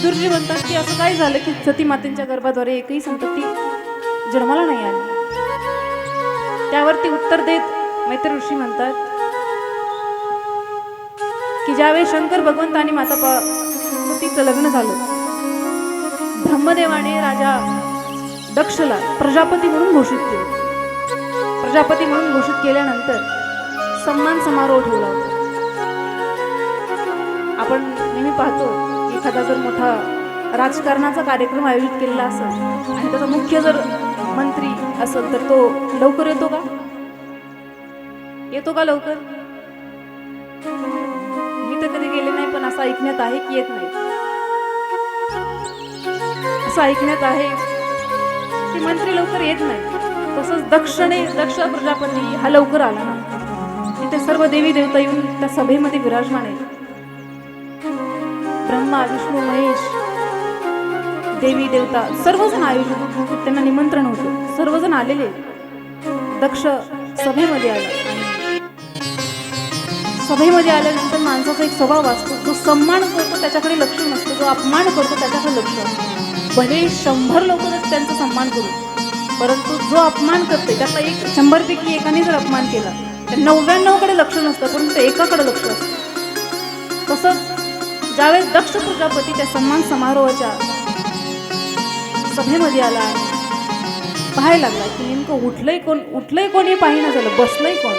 दुर्जी म्हणतात की असं काय झालं की सती मातेंच्या गर्भाद्वारे एकही संतती जन्माला नाही आली? त्यावरती उत्तर देत मैत्र ऋषी म्हणतात की ज्यावेळी शंकर भगवंत आणि माता पतीचं लग्न झालं ब्रह्मदेवाने राजा दक्षला प्रजापती म्हणून घोषित केलं. प्रजापती म्हणून घोषित केल्यानंतर सन्मान समारोह ठेवला होता. आपण नेहमी पाहतो एखादा जर मोठा राजकारणाचा कार्यक्रम आयोजित केलेला असेल आणि त्याचा मुख्य जर मंत्री असेल तर तो लवकर येतो का? येतो का लवकर? मी तर कधी गेले नाही पण असं ऐकण्यात आहे की येत नाही. असं ऐकण्यात आहे की मंत्री लवकर येत नाही. तसंच दक्षिणे दक्ष प्रजापती हा लवकर आला ना. तिथे सर्व देवी देवता येऊन त्या सभेमध्ये विराजमान आहे ब्रह्मा विष्णू महेश देवी देवता सर्वजण आयोजित त्यांना निमंत्रण होतं. सर्वजण आलेले. दक्ष सभेमध्ये आले. सभेमध्ये आल्यानंतर माणसाचा एक स्वभाव असतो. जो सन्मान करतो त्याच्याकडे लक्ष नसतं. जो अपमान करतो त्याच्याकडे लक्ष असतं भले शंभर लोक जर त्यांचा सन्मान करू परंतु जो अपमान करते त्याचा एक शंभरपैकी एकाने जर अपमान केला तर नव्याण्णवकडे लक्ष नसतं परंतु एकाकडे लक्ष असतं. तसंच ज्यावेळेस दक्ष प्रजापती त्या सन्मान समारोहाच्या सभेमध्ये आला पाहायला लागला की नेमकं उठलंय कोण उठलंय कोण हे पाहिना झालं बसलंय कोण?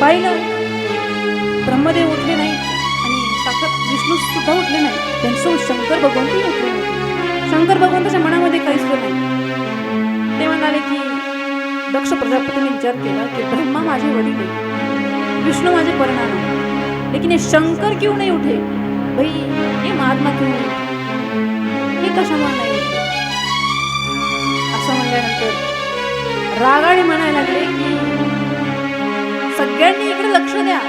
पाहिलं ब्रह्मदेव उठले नाही आणि साक्षात विष्णू सुद्धा उठले नाही. त्यांचं शंकर भगवंतही उठले नाही. शंकर भगवंताच्या मनामध्ये काहीच नाही. ते म्हणाले की दक्ष प्रजापतीने विचार केला की ब्रह्मा माझे वडील विष्णू माझे परिणाम आहे लेकिन ये शंकर क्यों नहीं उठे? भाई ये महात्मा क्यों नहीं? उठे? हे कशामुळे नाही असं म्हणल्यानंतर रागाने म्हणायला लागले की सगळ्यांनी इकडे लक्ष द्या.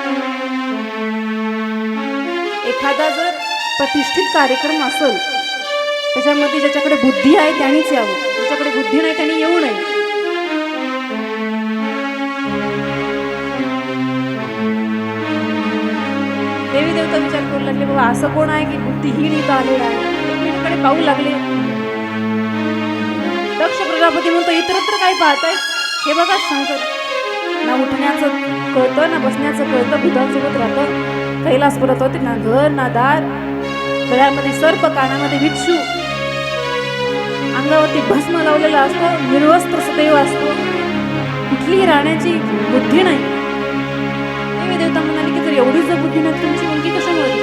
एखादा जर प्रतिष्ठित कार्यक्रम असेल त्याच्यामध्ये ज्याच्याकडे बुद्धी आहे त्यानेच यावं. ज्याच्याकडे बुद्धी नाही त्याने येऊ नये. लागले बाबा असं कोण आहे की बुद्धिहीन इथं आलेला आहे? एकमेकांकडे पाहू लागले. दक्ष प्रजापती म्हणतो इतरत्र काय पाहताय? हे बघा शंकर. ना उठण्याचं कळतं ना बसण्याचं कळतं भूतांसोबत राहतं. कैलास परत होते ना घर ना दार. गळ्यामध्ये सर्प कानामध्ये भिक्षू अंगावरती भस्म लावलेला असतो निर्वस्त्र सदैव असतो. कुठलीही राहण्याची बुद्धी नाही. देवता म्हणाली की जर एवढीच जर बुद्धी नाही तुमची मुलगी कशामुळे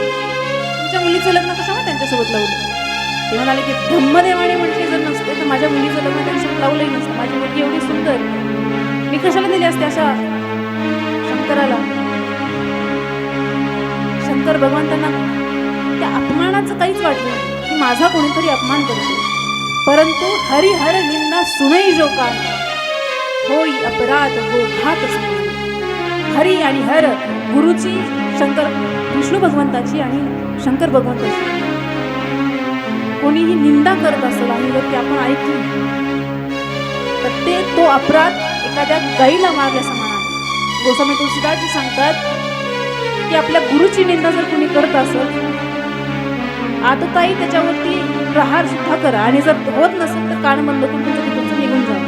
मुलीचं लग्न कशामुळे त्यांच्यासोबत लावलं ते म्हणाले की ब्रह्मदेवाने म्हटले जर नसते तर माझ्या मुलीचं लग्न त्यांच्यासोबत लावलंही नसतं. माझी मुलगी एवढी सुंदर. मी कशाला दिली असते अशा शंकराला? शंकर भगवंतांना त्या अपमानाचं काहीच वाटलं नाही. की माझा कोणीतरी अपमान करतो. परंतु हरिहर निंदा सुनई जो का होई अपराध हो घात हरी आणि हर गुरुची शंकर विष्णू भगवंताची आणि शंकर भगवंत कोणीही निंदा करत असेल आणि जर ते आपण ऐकली तर ते तो अपराध एखाद्या गाईला मारल्या समान आहे. गोस्वामी तुळशीदासजी सांगतात की आपल्या गुरुची निंदा जर कोणी करत असेल आता ताई त्याच्यावरती प्रहार सुद्धा करा आणि जर होत नसेल तर कान बंद करून तुमच्या तिकडचं निघून जा.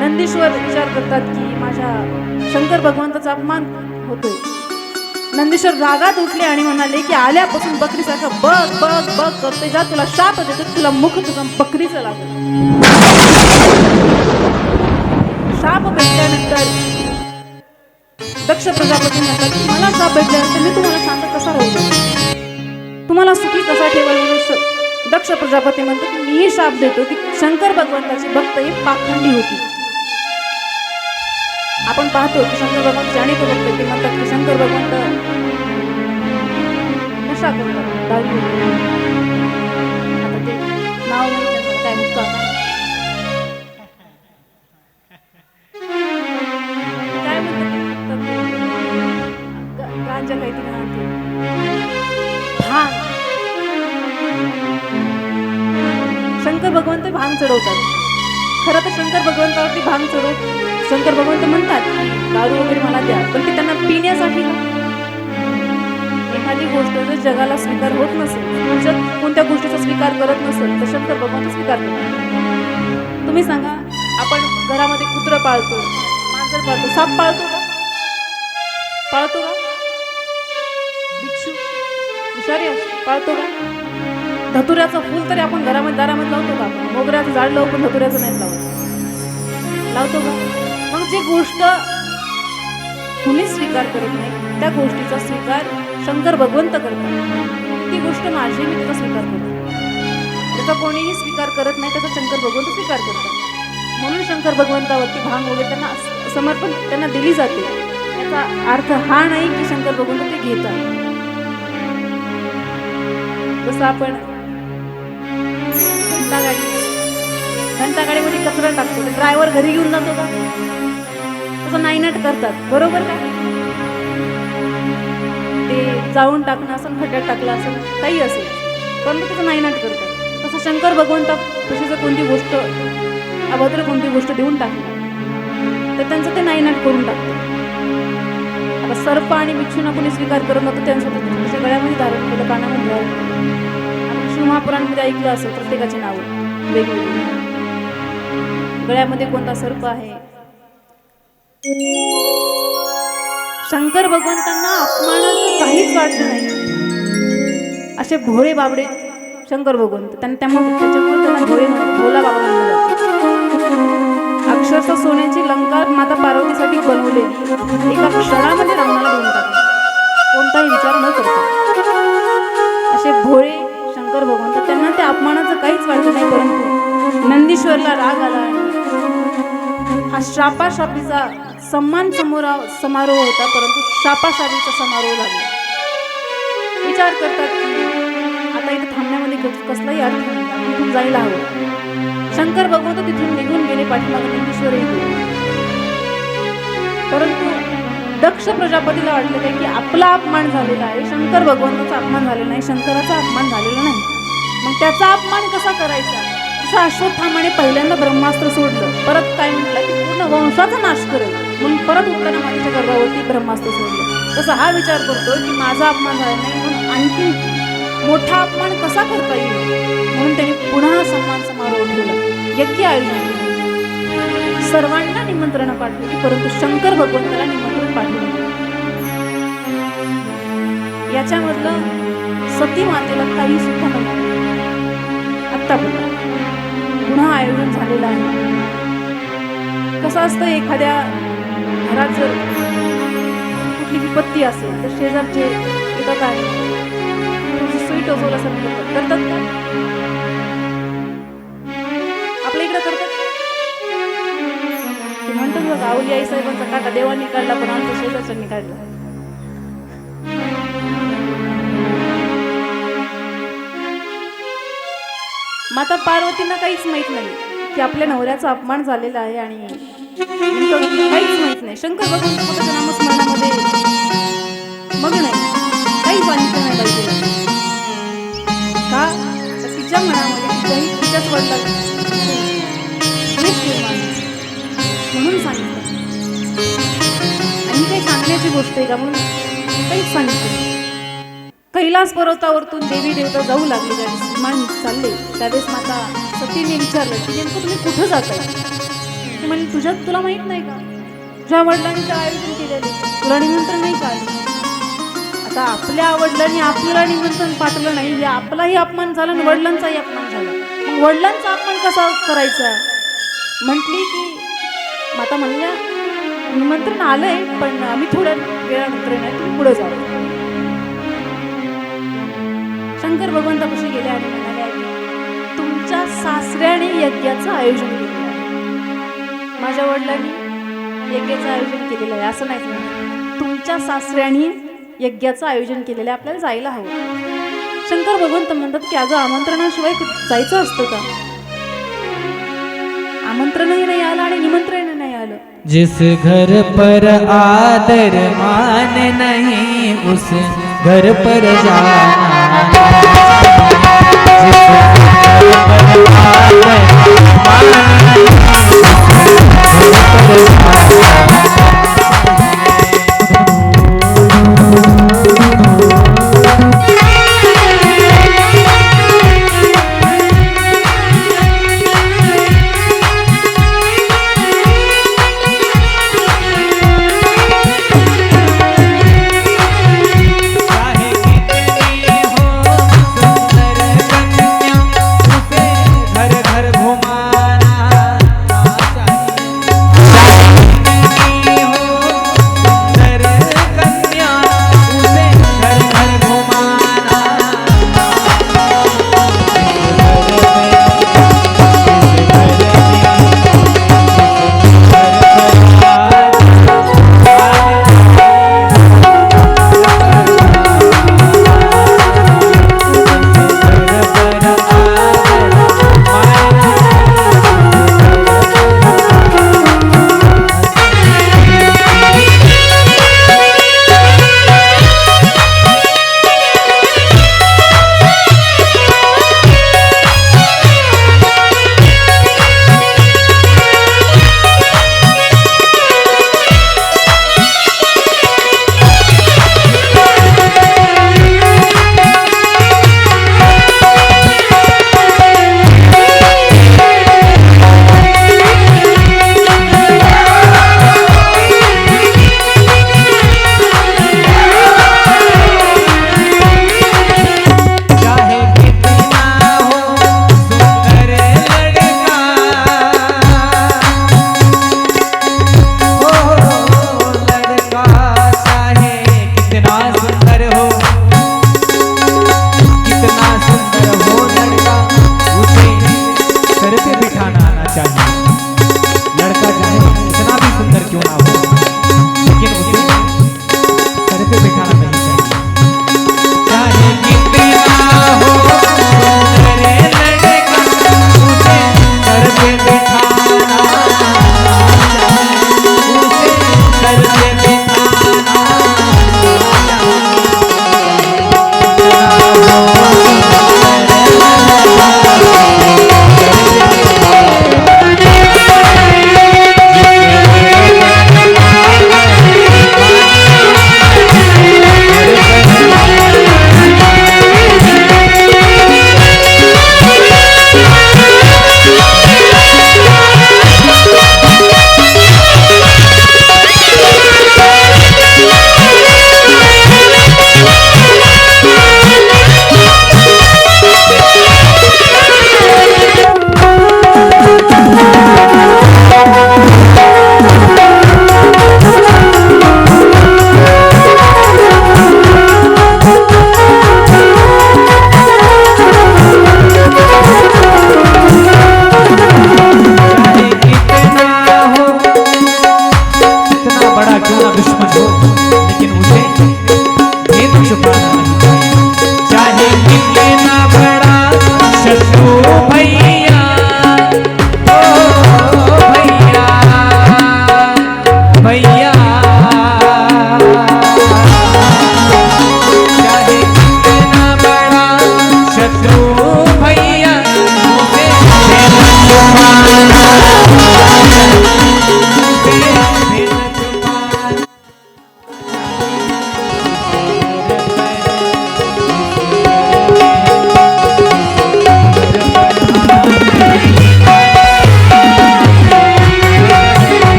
नंदीश्वर विचार करतात की माझ्या शंकर भगवंताचा अपमान होतोय. नंदीश्वर रागात उठले आणि म्हणाले की आल्यापासून बकरीसारखं बघ बघ बघ करते जा. तुला शाप देतो तुला मुख तुझं बकरीचं लागलं. शाप भेटल्यानंतर दक्ष प्रजापती म्हणतात की मला शाप भेटल्यानंतर मी तुम्हाला शांत कसा राहू तुम्हाला सुखी कसा ठेवा दक्ष प्रजापती म्हणतो की मीही शाप देतो की शंकर भगवंताची भक्त ही पाखंडी होती. आपण पाहतो की शंकर भगवंत जाणीव भक्त ते म्हणतात की शंकर भगवंत नशा करतात आता ते नाव काय मुक्का काय म्हणतात गांजा काहीतरी आणते भांग. शंकर भगवंत भांग चढवतात. खरं तर शंकर भगवंतावरती भांग चढव शंकर भगवंत म्हणतात दारू वगैरे मला द्या पण ते त्यांना पिण्यासाठी एखादी गोष्ट जर जगाला स्वीकार होत नसेल म्हणजे कोणत्या गोष्टीचा स्वीकार करत नसेल तर शंकर भगवंत स्वीकार करतात. तुम्ही सांगा आपण घरामध्ये कुत्रं पाळतो मांजर पाळतो साप पाळतो का? पाळतो का? बिच्छू विषारी असतो पाळतो का? धतुऱ्याचं फुल तरी आपण घरामध्ये दारामध्ये लावतो का? मोगऱ्याचं झाड लावू पण धतुऱ्याचं नाही लावतो. लावतो का? मग जी गोष्ट तुम्ही स्वीकार करत नाही त्या गोष्टीचा स्वीकार शंकर भगवंत करतात. ती गोष्ट माझी मी त्याचा स्वीकार करतो त्याचा कोणीही स्वीकार करत नाही त्याचा शंकर भगवंत स्वीकार करतात. म्हणून शंकर भगवंतावरती भांग वगैरे त्यांना समर्पण त्यांना दिली जाते. याचा अर्थ हा नाही की शंकर भगवंत ते घेतात. जसं आपण घंटा गाडी घंटा गाडीमध्ये कचरा टाकतो. ते ड्रायव्हर घरी घेऊन जातो का? तसं नाईनाट करतात. बरोबर का? ते जाऊन टाकणं असं खड्ड्यात टाकलं असं काही असेल. परंतु त्याचं नाईनाट करतात. तसं शंकर भगवंता तशी जर कोणती गोष्ट अभद्र कोणती गोष्ट देऊन टाकली? तर त्यांचं ते नाईनाट करून टाकतं आता सर्प आणि बिच्छूना कोणी स्वीकार करत नव्हतं त्यांचं सगळ्यामध्ये त्याच्या गळ्यामध्ये धारण केलं कानामध्ये धारण केलं. आपण महापुराणमध्ये ऐकलं असेल प्रत्येकाचे नाव वेगवेगळी. गळ्यामध्ये कोणता सर्प आहे? शंकर भगवंतांना अपमानाचं काहीच वाटलं नाही. असे भोळे बाबडे शंकर भगवंत त्यांना त्यामुळे त्यांच्या भोळे भोला बाबा अक्षरशः सोन्याची लंका माता पार्वतीसाठी बनवलेली एका क्षणामध्ये परंतु राग आला. हा शापाशापीचा सन्मान समोरा समारोह होता परंतु शापाशापीचा समारोह झाला. विचार करतात की आता इथे थांबण्यामध्ये कसलाही अर्थ तिथून जायला हवं. शंकर भगवंत तिथून निघून गेले पाठीमागे नंदीश्वरही गेले. परंतु दक्ष प्रजापतीला वाटलं काय की आपला अपमान झालेला आहे शंकर भगवंताचा अपमान झालेला नाही शंकराचा अपमान झालेला नाही. मग त्याचा अपमान कसा करायचा? अश्वत्थामाने पहिल्यांदा ब्रह्मास्त्र सोडलं. परत काय म्हटलं? की पूर्ण वंशाचा नाश करेल. म्हणून परत उत्तर मातेच्या गर्भावरती ब्रह्मास्त्र सोडलं. तसं हा विचार करतो की माझा अपमान झाला नाही म्हणून आणखी मोठा अपमान कसा करता येईल? म्हणून त्यांनी पुन्हा सन्मान समारोह ठेवला. यज्ञ आयोजन केलं. सर्वांना निमंत्रण पाठवली. परंतु शंकर भगवंताला निमंत्रण पाठवलं याच्यामधलं सती मातेला काही सुद्धा नव्हतं. आत्ता बोला. पुन्हा आयोजन झालेलं आहे. कसं असतं एखाद्या घरात जर कुठली विपत्ती असेल तर शेजारचे येतात आहे स्वीट असेल असं करतात. का? आपल्या इकडे करतात म्हणतात बघा आवली आई साहेबांचा काटा देवानी काढला पण आमच्या शेजारचा काढला. माता पार्वतींना काहीच माहीत नाही. की आपल्या नवऱ्याचा अपमान झालेला आहे आणि काहीच माहीत नाही. शंकर भगवंत नामस्मरणामध्ये मग नाही काही सांगितलं नाही पाहिजे का? तर तिच्या मनामध्ये तिच्याही तिच्याच वडिला म्हणून सांगितलं. आणि काही सांगण्याची गोष्ट आहे का? म्हणून काहीच सांगितलं कैलास पर्वतावरतून देवी देवता जाऊ लागले त्यावेळेस विमान चालले त्यावेळेस माता सतीने विचारलं की नेमकं तुम्ही कुठं जात आहे म्हणजे तुझ्या तुला माहीत नाही का? तुझ्या वडिलांनी काय आयोजन केलेले तुला निमंत्रण नाही का आता आपल्या वडिलांनी आपल्याला निमंत्रण पाठवलं नाही हे आपलाही अपमान झाला आणि वडिलांचाही अपमान झाला. मग वडिलांचा अपमान कसा करायचा? म्हटली की माता म्हणल्या निमंत्रण आलंय पण आम्ही थोड्या वेळानंतर नाही तुम्ही पुढे जाऊ. शंकर भगवंतापाशी गेले आणि म्हणाले तुमच्या सासऱ्याने यज्ञाचं आयोजन केलेलं आहे. माझ्या वडिलांनी यज्ञाचं आयोजन केलेलं आहे. असं नाही तुमच्या सासऱ्याने यज्ञाचं आयोजन केलेलं आहे. आपल्याला जायला हवं. शंकर भगवंत म्हणतात की अगं आमंत्रणाशिवाय जायचं असतं का? आमंत्रणही नाही आलं आणि निमंत्रण नाही आलं. जिस घर पर आदर मान नहीं उस घर पर जाना जिस घर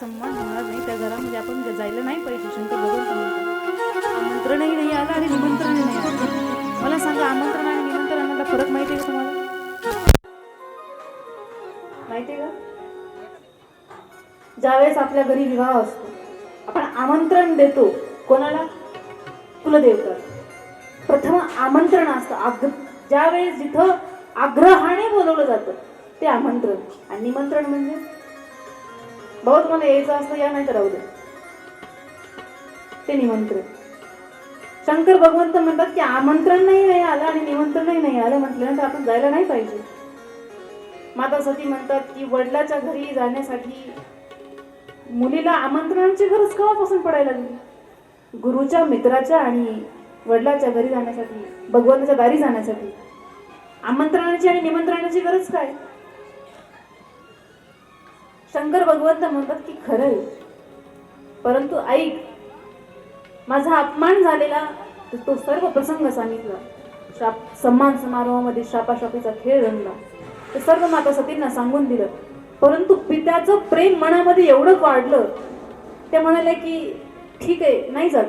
सन्मान होणार नाही. त्या घरामध्ये आपण जायला नाही पाहिजे. शंकर भगवंत आमंत्रणही नाही आलं आणि निमंत्रणही नाही आलं. मला सांगा आमंत्रण आणि निमंत्रणाला फरक माहिती आहे का तुम्हाला? माहिती आहे का? ज्यावेळेस आपल्या घरी विवाह असतो आपण आमंत्रण देतो. कोणाला? कुलदेवता. प्रथम आमंत्रण असतं. आग्र ज्यावेळेस जिथं आग्रहाने बोलवलं जातं ते आमंत्रण. आणि निमंत्रण म्हणजे? भाऊ तुम्हाला यायचं असतं या नाही तर राहू दे. ते निमंत्रण. शंकर भगवंत म्हणतात की आमंत्रण नाही नाही आलं आणि निमंत्रणही नाही आलं म्हटल्यानंतर आपण जायला नाही पाहिजे. माता सती म्हणतात की वडिलाच्या घरी जाण्यासाठी मुलीला आमंत्रणाची गरज केव्हापासून पडायला लागली? गुरुच्या मित्राच्या आणि वडिलाच्या घरी जाण्यासाठी भगवंताच्या दारी जाण्यासाठी. आमंत्रणाची आणि निमंत्रणाची गरज काय? शंकर भगवंत म्हणतात की खरं आहे. परंतु ऐक माझा अपमान झालेला तो सर्व प्रसंग सांगितला. शाप सन्मान समारोहामध्ये शापाशापीचा खेळ रंगला. ते सर्व माता सतींना सांगून दिलं. परंतु पित्याचं प्रेम मनामध्ये एवढं वाढलं ते म्हणाले की ठीक आहे नाही जात.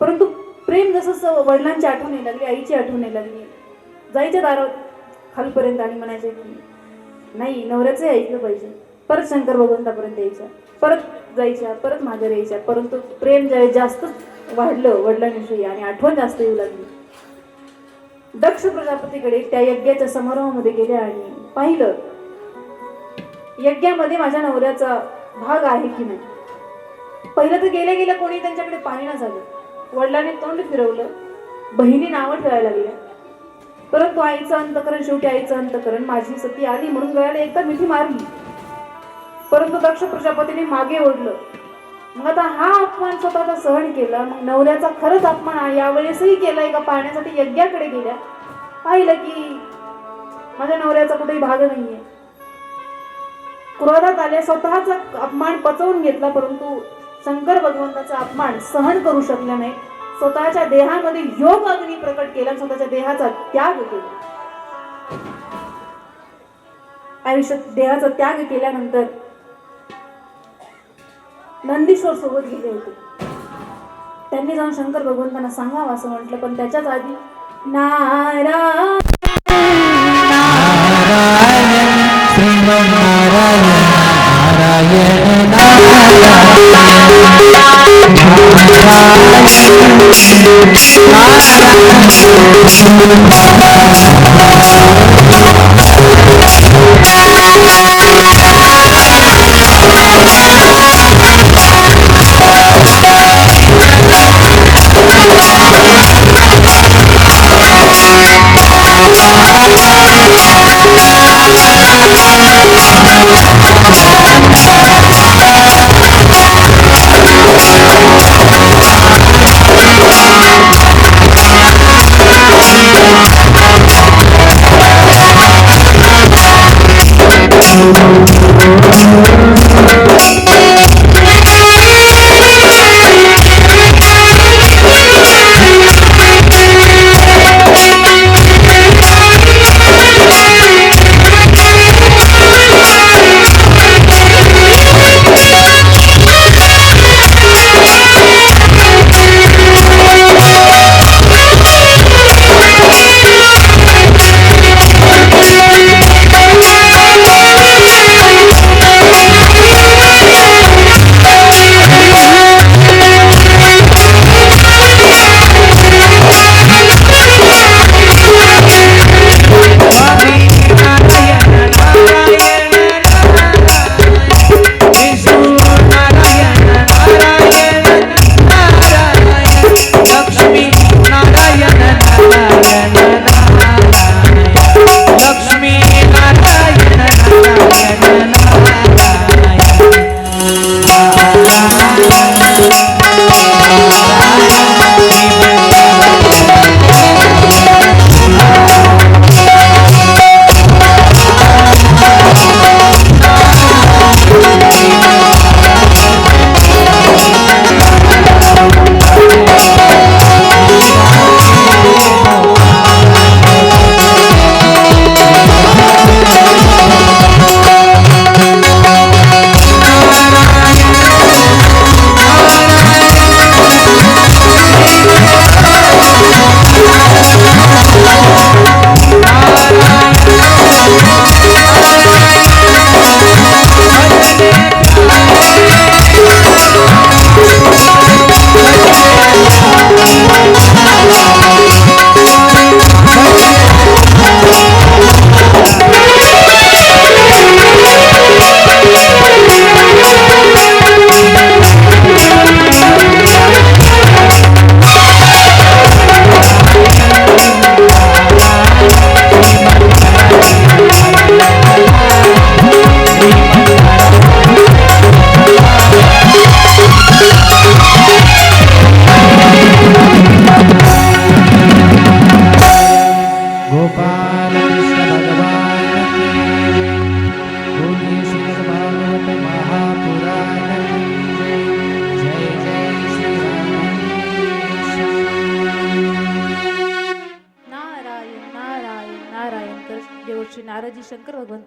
परंतु प्रेम जसं जसं वडिलांची आठवण यायला लागली आईची आठवण यायला लागली जायच्या दारात खालपर्यंत आणि म्हणायचे की नाही नवऱ्याचं ऐकलं पाहिजे. परत शंकर भगवंतापर्यंत यायच्या परत जायच्या परत मागे यायच्या परंतु प्रेम ज्या जास्त वाढलं वडिलांविषयी आणि आठवण जास्त येऊ लागली. दक्ष प्रजापतीकडे त्या यज्ञाच्या समारोहामध्ये गेल्या आणि पाहिलं यज्ञामध्ये माझ्या नवऱ्याचा भाग आहे की नाही? पहिलं तर गेल्या गेल्या कोणी त्यांच्याकडे पाहिणं झालं वडिलांनी तोंड फिरवलं बहिणी नावं ठेवायला लागल्या. परंतु आईचं अंतकरण शेवटी आईचं अंतकरण माझी सती आली म्हणून गळ्याला एकदा मिठी मारली. परंतु दक्ष प्रजापतीने मागे ओढलं. मग आता हा अपमान स्वतःचा सहन केला मग नवऱ्याचा खरंच अपमान यावेळेसही केलाय का? पाहण्यासाठी यज्ञाकडे गेल्या. पाहिलं की माझ्या नवऱ्याचा कुठेही भाग नाहीये. क्रोधात आले स्वतःचा अपमान पचवून घेतला परंतु शंकर भगवंताचा अपमान सहन करू शकले नाही. स्वतःच्या देहामध्ये योग अग्नी प्रकट केला स्वतःच्या देहाचा त्याग केला. आयुष्यात देहाचा त्याग केल्यानंतर नंदीश्वर सोबत गेले होते त्यांनी जाऊन शंकर भगवंतांना सांगावं असं म्हटलं पण त्याच्याच आधी नारायण नारायण नारायण नारायण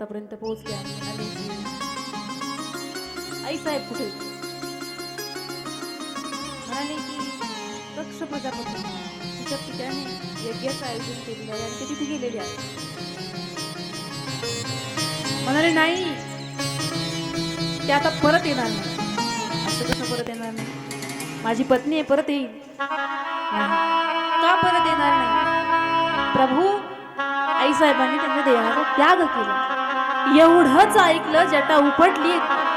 शंकर पोहोचले आणि आई साहेब कुठे म्हणाले की कक्ष प्रजापती तिच्या ठिकाणी यज्ञाचं आयोजन केलेलं आहे आणि ते तिथे गेलेले आहे म्हणाले नाही ते आता परत येणार नाही. असं कसं परत येणार नाही? माझी पत्नी आहे परत येईल. का परत येणार नाही? प्रभू आईसाहेबांनी त्यांच्या देहाचा त्याग केला. एवढंच ऐकलं जटा उपटली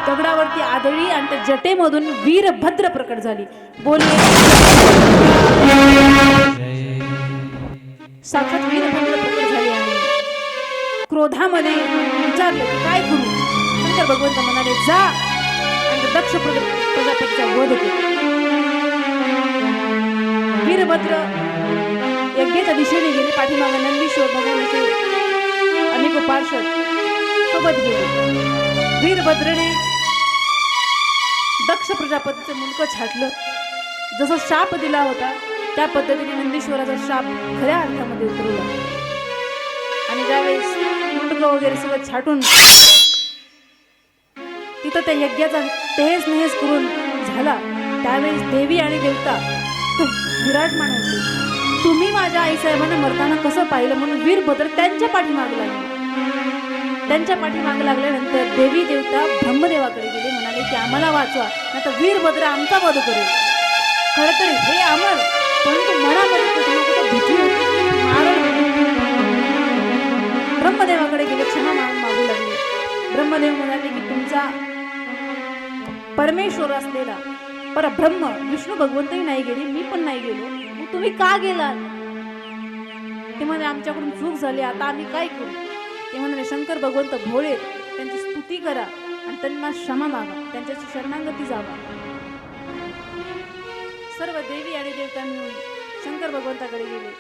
दगडावरती आदळी आणि त्या जटेमधून वीरभद्र प्रकट झाली. बोलले साक्षात वीरभद्र प्रकट झाली आणि क्रोधामध्ये विचारले काय करू? नंतर भगवंत म्हणाले जा. आणि दक्ष प्रजापतीचा वध केला. वीरभद्र यज्ञेच्या दिशेने गेले. पाठीमागे नंदीश्वर भगवानाचे अनेक पार्श्व सोबत गेले वीरभद्रने दक्ष प्रजापतीचं मुंडकं छाटलं. जसं शाप दिला होता त्या पद्धतीने नंदीश्वराचा शाप खऱ्या अर्थामध्ये उतरवला. आणि ज्यावेळेस मुंडकं वगैरे सगळं छाटून तिथं त्या यज्ञाचा तेहेस नहेज करून झाला त्यावेळेस देवी आणि देवता तो विराजमान होते. तुम्ही माझ्या आईसाहेबांना मरताना कसं पाहिलं म्हणून वीरभद्र त्यांच्या पाठीमागे लागले. त्यांच्या पाठीमागे लागल्यानंतर देवी देवता ब्रह्मदेवाकडे गेले. म्हणाले की आम्हाला वाचवा नाही तर वीरभद्र आमचा वध करू खरं तर हे अमर परंतु मनामध्ये कुठे ना कुठे भीती ब्रह्मदेवाकडे गेले क्षमा मागू लागले. ब्रह्मदेव म्हणाले की तुमचा परमेश्वर असलेला परब्रह्म विष्णू भगवंतही नाही गेले मी पण नाही गेलो. मग तुम्ही का गेलात? ते म्हणे आमच्याकडून चूक झाली आता आम्ही काय करू? ते म्हणाले शंकर भगवंत भोळे त्यांची स्तुती करा आणि त्यांना क्षमा मागा त्यांच्याशी शरणागती जावा. सर्व देवी आणि देवता मिळून शंकर भगवंताकडे गेले.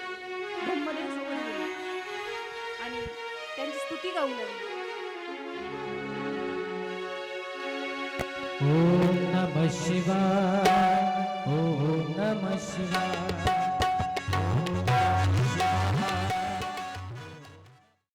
ब्रह्मदेव गेले आणि त्यांची स्तुती गाऊ लागली ओम नम शिवाय ओम नम शिवाय.